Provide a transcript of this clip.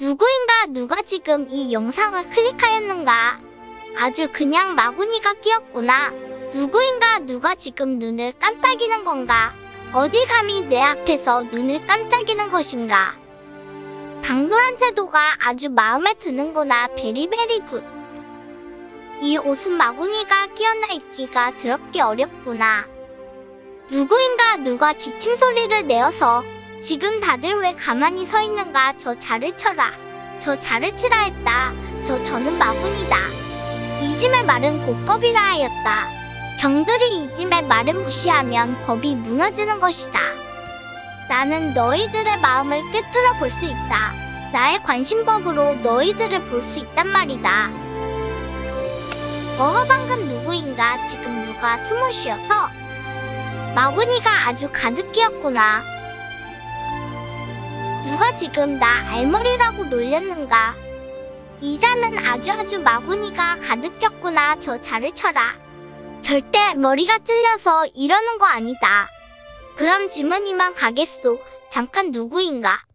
누구인가 누가 지금 이 영상을 클릭하였는가? 아주 그냥 마구니가 끼었구나. 누구인가 누가 지금 눈을 깜빡이는 건가? 어디 감히 내 앞에서 눈을 깜짝이는 것인가? 강노란 태도가 아주 마음에 드는구나. 베리베리 굿. 이 옷은 마구니가 끼었나 입기가 더럽게 어렵구나. 누구인가 누가 기침 소리를 내어서 지금 다들 왜 가만히 서 있는가 저 자를 쳐라. 저 자를 치라 했다. 저 저는 마군이다. 이짐의 말은 곧법이라 하였다. 경들이 이짐의 말을 무시하면 법이 무너지는 것이다. 나는 너희들의 마음을 꿰뚫어 볼 수 있다. 나의 관심법으로 너희들을 볼 수 있단 말이다. 어허 방금 누구인가 지금 누가 숨을 쉬어서 마구니가 아주 가득 끼었구나. 지금 나 알머리라고 놀렸는가? 이자는 아주 아주 마구니가 가득 꼈구나. 저 자를 쳐라. 절대 머리가 찔려서 이러는 거 아니다. 그럼 지문이만 가겠소. 잠깐 누구인가?